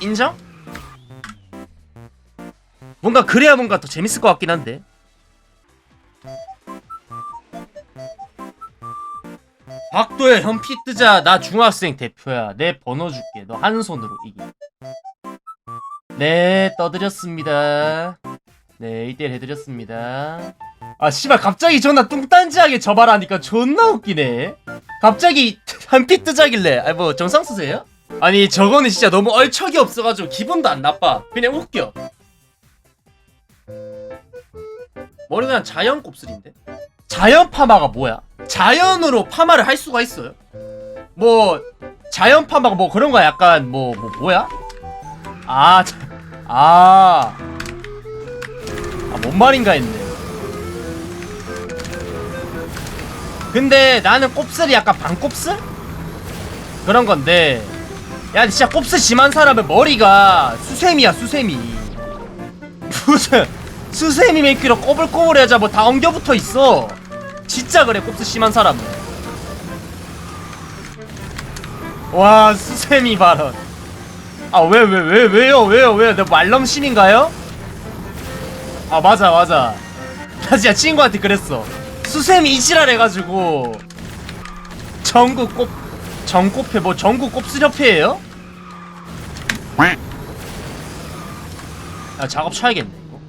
인정? 뭔가 그래야 뭔가 더 재밌을 것 같긴 한데. 박도현 현피 뜨자. 나 중학생 대표야. 내 번호 줄게. 너 한 손으로 이기. 네 떠드렸습니다. 네 1대1 해드렸습니다. 아 씨발 갑자기 존나 뚱딴지하게 저발하니까 존나 웃기네. 갑자기 현피 뜨자길래. 아니 뭐 정상 쓰세요? 아니 저거는 진짜 너무 얼척이 없어가지고 기분도 안 나빠. 그냥 웃겨. 머리 그냥 자연 곱슬인데? 자연 파마가 뭐야? 자연으로 파마를 할 수가 있어요? 뭐 자연 파마가 뭐 그런 거야? 약간 뭐 뭐 뭐, 야? 아, 자, 아, 아, 뭔 말인가 했네. 근데 나는 곱슬이 약간 반곱슬? 그런 건데, 야, 진짜 곱슬 심한 사람은 머리가 수세미야, 수세미. 무슨, 수세미 맨키로 꼬불꼬불해야자 뭐 다 엉겨붙어 있어. 진짜 그래, 곱슬 심한 사람은. 와, 수세미 발언. 아, 왜, 왜, 왜, 왜 요, 왜요, 왜요? 내 말넘신인가요? 아, 맞아, 맞아. 나 진짜 친구한테 그랬어. 수세미 이지랄 해가지고. 전국 꼽, 전국회, 뭐, 전국 꼽수협회예요 야, 작업 쳐야겠네, 이거.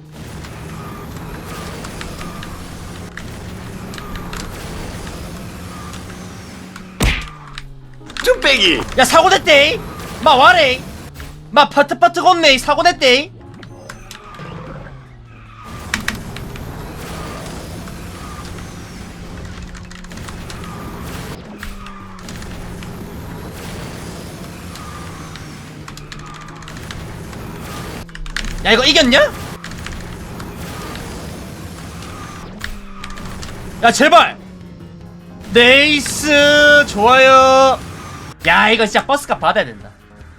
쭈빼기 야, 사고 냈대! 마, 와래! 마, 파트파트 건네, 사고 냈대! 야, 이거 이겼냐? 야, 제발! 네이스! 좋아요! 야 이거 진짜 버스값 받아야 된다.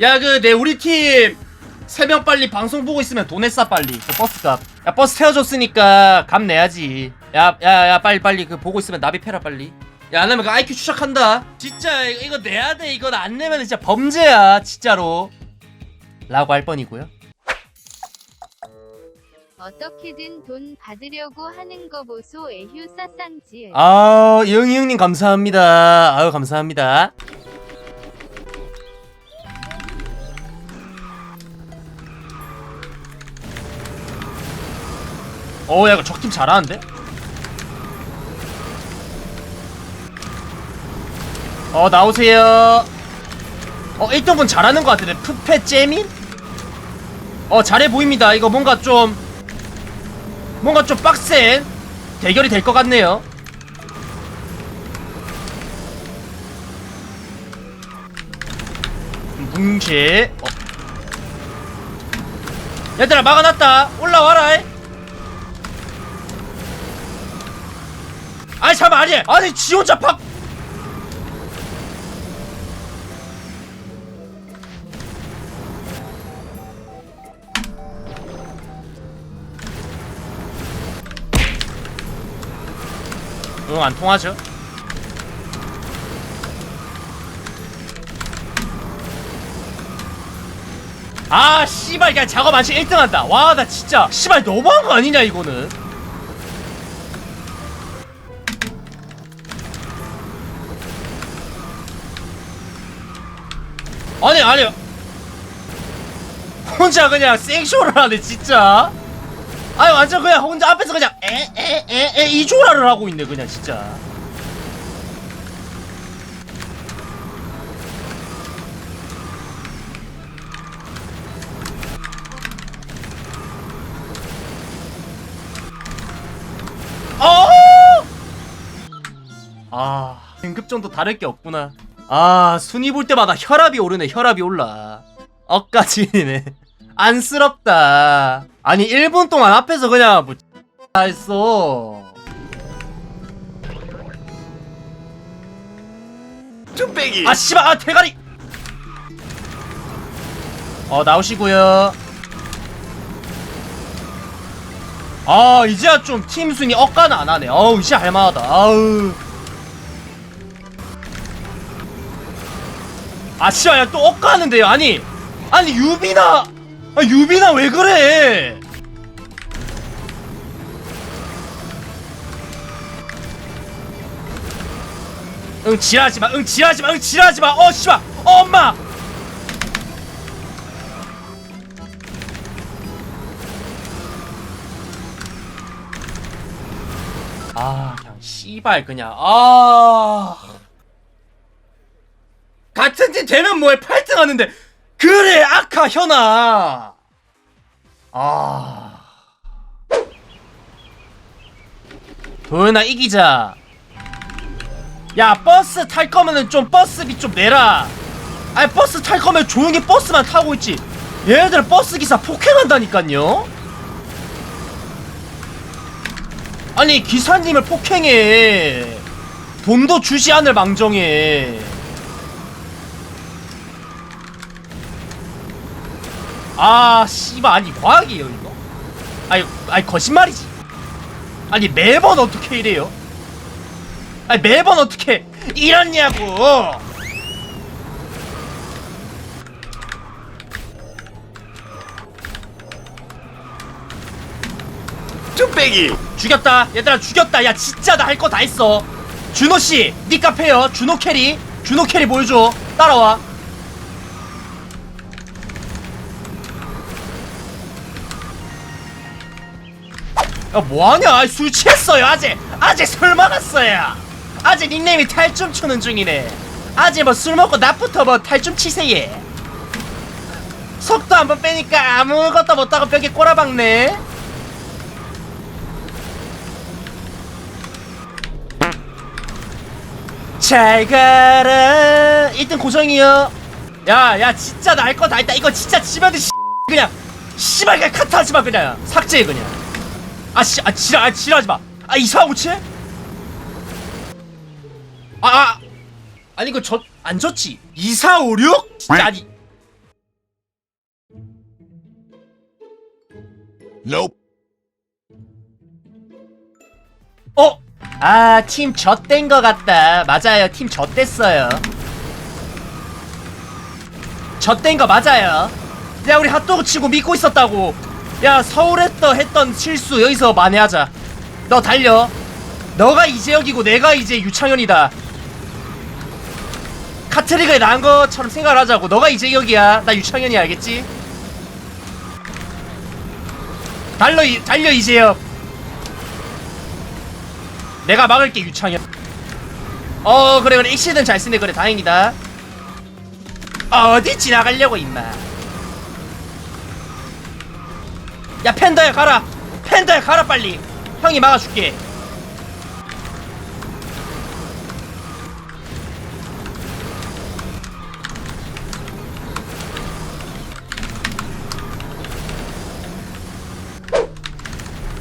야 그 내 우리 팀세명 빨리 방송 보고 있으면 돈 내싸 빨리. 그 버스값. 야 버스 태워줬으니까 값 내야지. 야 야 야 빨리 빨리 그 보고 있으면 나비 패라 빨리. 야안 내면 그 IQ 추적한다. 진짜 이거 내야 돼. 이건 안 내면 진짜 범죄야 진짜로. 라고 할 뻔이고요 어떻게든 돈 받으려고 하는 거 보소 에휴 싸쌍지 아 영희 형님 감사합니다. 아유 감사합니다. 어 야 이거 적팀 잘하는데? 어 나오세요. 어 1등분 잘하는 것 같은데 푸페 째민? 어 잘해 보입니다. 이거 뭔가 좀 뭔가 좀 빡센 대결이 될 것 같네요. 뭉치. 어. 얘들아 막아놨다. 올라와라. 이. 아니 잠깐 아니 아니 지 혼자 팍 응, 안 통하죠? 아, 씨발, 그냥 작업 안시 1등 한다. 와, 나 진짜, 씨발, 너무한 거 아니냐, 이거는. 아니, 아니. 혼자 그냥 생쇼를 하네, 진짜. 아니, 완전 그냥 혼자 앞에서 그냥, 에, 에, 에, 에, 이 조라를 하고 있네, 그냥, 진짜. 어! 아, 등급 정도 다를 게 없구나. 아, 순위 볼 때마다 혈압이 오르네, 혈압이 올라. 억까지네. 안쓰럽다. 아니, 1분 동안 앞에서 그냥 뭐, 다 했어. 쭈빼기 아, 씨발, 아, 대가리! 어, 나오시고요 아, 이제야 좀 팀 순위 억까는 안 하네. 어우, 이제 할만하다. 아우. 아, 씨발, 야, 또 억까는데요. 아니, 아니 유빈아 아 유빈아 왜 그래? 응 지랄하지 마 응 지랄하지 마 응 지랄하지 마. 어 씨발. 어 엄마. 아 그냥 씨발 그냥. 아. 같은 팀 되면 뭐해? 8등 하는데 그래 아카 현아. 아. 도현아 이기자. 야 버스 탈 거면은 좀 버스비 좀 내라. 아니 버스 탈 거면 조용히 버스만 타고 있지. 얘네들 버스 기사 폭행한다니깐요. 아니 기사님을 폭행해. 돈도 주지 않을 망정해 아 씨발 아니 과학이에요 이거? 아니 아니 거짓말이지. 아니 매번 어떻게 이래요? 아니 매번 어떻게 이렇냐고! 뚝배기! 죽였다. 얘들아 죽였다. 야 진짜 나 할 거 다 했어. 준호씨 니 카페요. 준호 캐리. 준호 캐리 보여줘. 따라와 야 뭐하냐? 술 취했어요 아직 아직 술 먹었어요. 아직 닉네임이 탈춤 추는 중이네. 아직 뭐술 먹고 낮부터 뭐 탈춤 치세요. 속도 한번 빼니까 아무것도 못하고 벽에 꼬라박네. 잘 가라. 1등 고정이요. 야야 진짜 나 할 거 다 했다. 이거 진짜 집안에 씨 그냥. 씨발 그냥 카트 하지마 그냥. 삭제해 그냥 아씨 아 지랄 아 지랄하지 마 아 이상하고 치? 아, 아 아니 이거 저안 졌지 2456? 진짜 아니 Nope 어? 아, 팀 젖된 거 같다. 맞아요. 팀 젖됐어요. 젖된 거 맞아요. 야, 우리 핫도그 치고 믿고 있었다고. 야, 서울에서 했던 실수 여기서 만회하자. 너 달려. 너가 이재혁이고 내가 이제 유창현이다. 카트리그에 나은 것처럼 생각을 하자고. 너가 이재혁이야. 나 유창현이 알겠지? 달려, 이- 달려 이재혁. 내가 막을게 유창현 어 그래 그래 액시든 잘 쓰네 그래 다행이다 어디 지나가려고 임마 야 팬더야 가라. 팬더야 가라 빨리. 형이 막아줄게.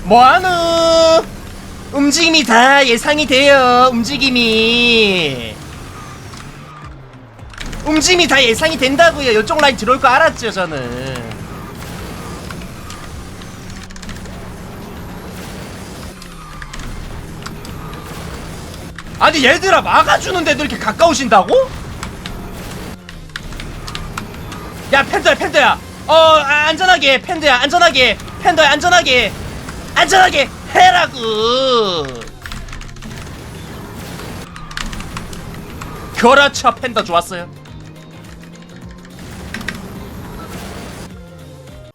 뭐하누 움직임이 다 예상이 돼요 움직임이. 움직임이 다 예상이 된다고요. 이쪽 라인 들어올 거 알았죠 저는 아니 얘들아 막아주는데도 이렇게 가까우신다고? 야 팬더야 팬더야. 어 아, 안전하게 팬더야 안전하게 팬더야 안전하게 안전하게 해라고 그렇죠 팬더 좋았어요?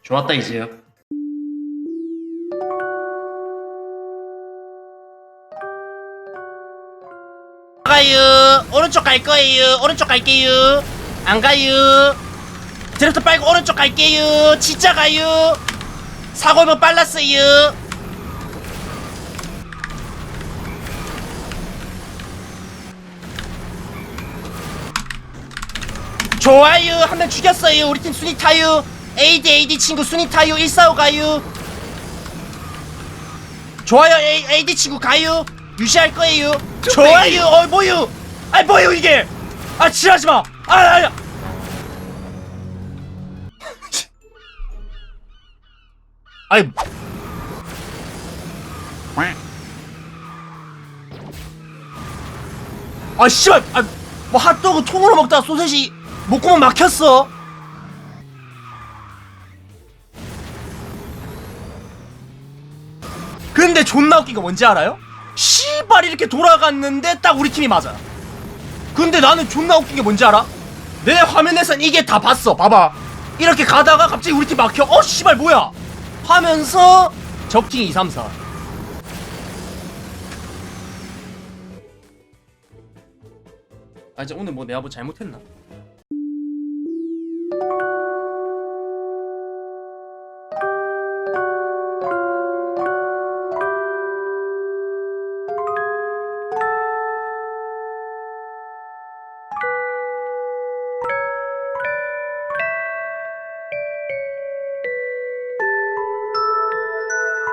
좋았다 이제요 가요. 오른쪽 갈 거예요. 오른쪽 갈게요. 안 가요. 드래프트 빨고 오른쪽 갈게요. 진짜 가요. 사고면 빨랐어요. 좋아요. 한 명 죽였어요. 우리 팀 순위 타요. AD AD 친구 순위 타요. 145 가요. 좋아요. A, AD 친구 가요 유지할 거예요. 좋아요. 어 뭐요? 아 뭐요 이게? 아 지랄하지 마. 아 아야. 아이. 아 씨발. 아, 뭐 핫도그 통으로 먹다 소세지 목구멍 막혔어. 근데 존나 웃긴 거 뭔지 알아요? 씨발 이렇게 돌아갔는데 딱 우리 팀이 맞아. 근데 나는 존나 웃긴 게 뭔지 알아? 내 화면에선 이게 다 봤어. 봐봐. 이렇게 가다가 갑자기 우리 팀 막혀. 어 씨발 뭐야? 하면서 적팀 2, 3, 4. 아 이제 오늘 뭐 내가 뭐 잘못했나?